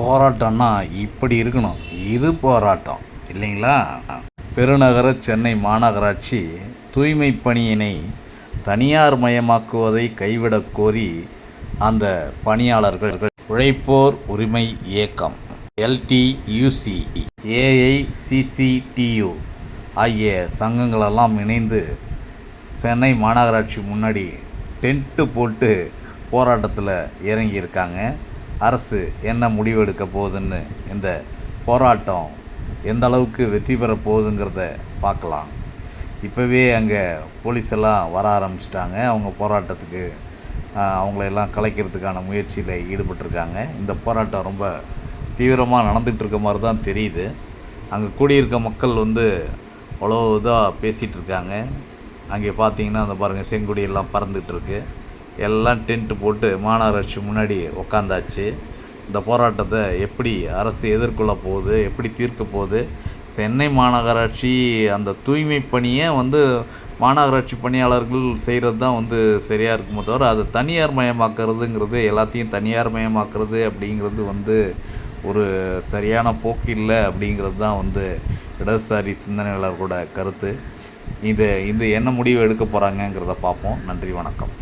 போராட்டம்னா இப்படி இருக்கணும். இது போராட்டம். இல்லைங்களா? பெருநகர சென்னை மாநகராட்சி தூய்மை பணியினை தனியார் மயமாக்குவதை கைவிடக் கோரி அந்த பணியாளர்கள் உழைப்போர் உரிமை இயக்கம். எல்டியூசி ஏஐசிசிடியு ஆகிய சங்கங்களெல்லாம் இணைந்து சென்னை மாநகராட்சி முன்னாடி டென்ட்டு போட்டு போராட்டத்தில் இறங்கியிருக்காங்க. அரசு என்ன முடிவெடுக்க போகுதுன்னு இந்த போராட்டம் எந்த அளவுக்கு வெற்றி பெற போகுதுங்கிறத பார்க்கலாம். இப்போவே அங்கே போலீஸ் எல்லாம் வர ஆரம்பிச்சிட்டாங்க. அவங்க போராட்டத்துக்கு ஆஹ், அவங்களையெல்லாம் கலைக்கிறதுக்கான முயற்சியில் ஈடுபட்டிருக்காங்க. இந்த போராட்டம் ரொம்ப தீவிரமாக நடந்துகிட்ருக்க மாதிரி தான் தெரியுது. அங்கே கூடியிருக்க மக்கள் வந்து அவ்வளோ இதாக பேசிகிட்டு இருக்காங்க. அங்கே பார்த்தீங்கன்னா அந்த பாருங்கள் செங்கொடி எல்லாம் எல்லாம் டென்ட்டு போட்டு மாநகராட்சி முன்னாடி உக்காந்தாச்சு. இந்த போராட்டத்தை எப்படி அரசு எதிர்கொள்ள போகுது எப்படி தீர்க்க போகுது? சென்னை மாநகராட்சி அந்த தூய்மை பணியை வந்து மாநகராட்சி பணியாளர்கள் செய்கிறது தான் வந்து சரியாக இருக்குமோ தவிர அதை தனியார் மயமாக்குறதுங்கிறது எல்லாத்தையும் தனியார் மயமாக்குறது அப்படிங்கிறது வந்து ஒரு சரியான போக்கு இல்லை அப்படிங்கிறது தான் வந்து இடதுசாரி சிந்தனையாளர்களோட கருத்து. இது இது என்ன முடிவு எடுக்க போகிறாங்கங்கிறத பார்ப்போம். நன்றி வணக்கம்.